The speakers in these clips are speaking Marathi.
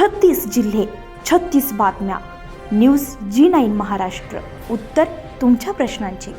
छत्तीस जिल्हे छत्तीस बातम्या. News G nine Maharashtra. उत्तर तुमच्या प्रश्नांची.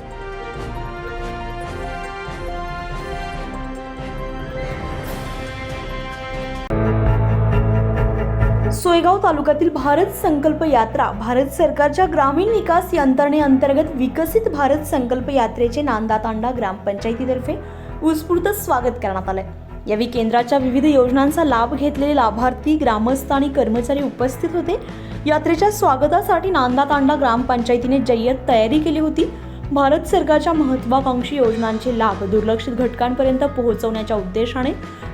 सोयगाव तालुक्यातील भारत संकल्प यात्रा भारत सरकारच्या ग्रामीण विकास यंत्रणेअंतर्गत विकसित भारत संकल्प यात्रेचे नांदा तांडा ग्रामपंचायतीतर्फे उत्स्फूर्त स्वागत करण्यात आलंय. यावेळी केंद्राच्या विविध योजनांचा लाभ घेतलेले लाभार्थी ग्रामस्थ आणि कर्मचारी उपस्थित होते. यात्रेच्या स्वागतासाठी नांदा तांडा ग्रामपंचायतीने जय्यत तयारी केली होती. भारत सरकारच्या महत्वाकांक्षी योजनांचे लाभ दुर्लक्षित घटकांपर्यंत पोहोचवण्याच्या उद्देशाने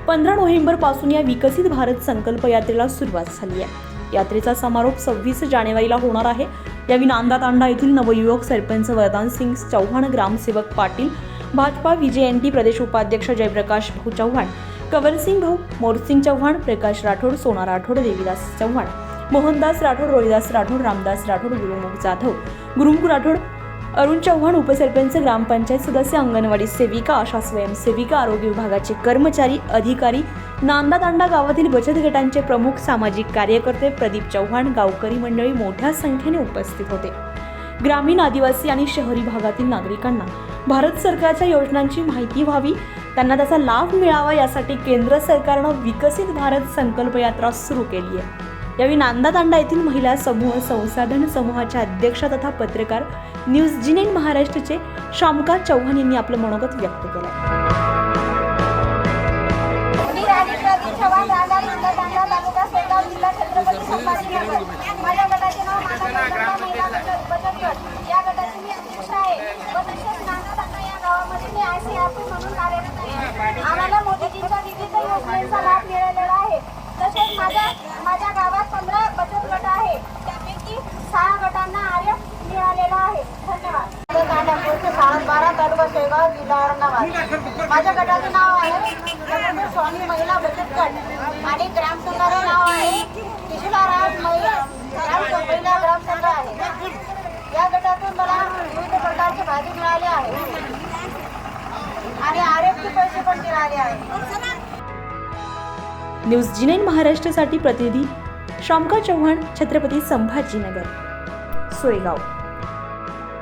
पंधरा नोव्हेंबरपासून या विकसित भारत संकल्प यात्रेला सुरुवात झाली आहे. यात्रेचा समारोप सव्वीस जानेवारीला होणार आहे. यावेळी नांदा तांडा येथील नवयुवक सरपंच वरदान सिंग चौहान ग्रामसेवक पाटील भाजपा विजेएनटी प्रदेश उपाध्यक्ष जयप्रकाश भाऊ चव्हाण कवरसिंग भाऊ मोरसिंग चव्हाण प्रकाश राठोड सोना राठोड देवीदास चव्हाण मोहनदास राठोड रोहिदास राठोड रामदास राठोड गुरुमुख जाधव गुरुमुख राठोड अरुण चव्हाण उपसरपंच ग्रामपंचायत सदस्य अंगणवाडी सेविका आशा स्वयंसेविका आरोग्य विभागाचे कर्मचारी अधिकारी नांदा तांडा गावातील बचत गटांचे प्रमुख सामाजिक कार्यकर्ते प्रदीप चव्हाण गावकरी मंडळी मोठ्या संख्येने उपस्थित होते. ग्रामीण आदिवासी आणि शहरी भागातील नागरिकांना भारत सरकारच्या योजनांची माहिती व्हावी त्यांना त्याचा लाभ मिळावा यासाठी केंद्र सरकारनं विकसित भारत संकल्प यात्रा सुरू केली आहे. यावेळी नांदातांडा येथील महिला समूह संसाधन समूहाच्या अध्यक्षा तथा पत्रकार न्यूज जिनेन महाराष्ट्रचे महाराष्ट्राचे शामका चौहान यांनी आपलं मनोगत व्यक्त केलं माझ्या राधिका चव्हाण राहणार इंद्रतांडा तालुका सेगाव जिल्हा छत्रपती संभाजीनगर माझ्या गटाचे नाव माझा गटाचा महिला बचत बचत गट या गटाची मी अध्यक्ष आहे व तसेच नागातांडा या गावामध्ये मी आय सी आर आम्हाला मोदीजींच्या विविध योजनेचा लाभ मिळालेला आहे. तसेच माझ्या माझ्या गावात पंधरा बचत गट आहे. त्यापैकी सहा गटांना आर्य मिळालेला आहे. धन्यवाद. तांडा बारा तालुका शेगाव जिल्हा औरंगाबाद माझ्या गटाचं नाव आहे स्वामी महिला बचत गट आणि ग्रामसंघाचं नाव आहे किशोराराज महिला ग्राम महिला ग्रामसंघ आहे. या गटातून मला विविध प्रकारची भाजी मिळाली आहे आणि आरोग्य आहे न्यूज जी नाईन महाराष्ट्रासाठी प्रतिनिधी शामका चव्हाण छत्रपती संभाजीनगर सोयगाव.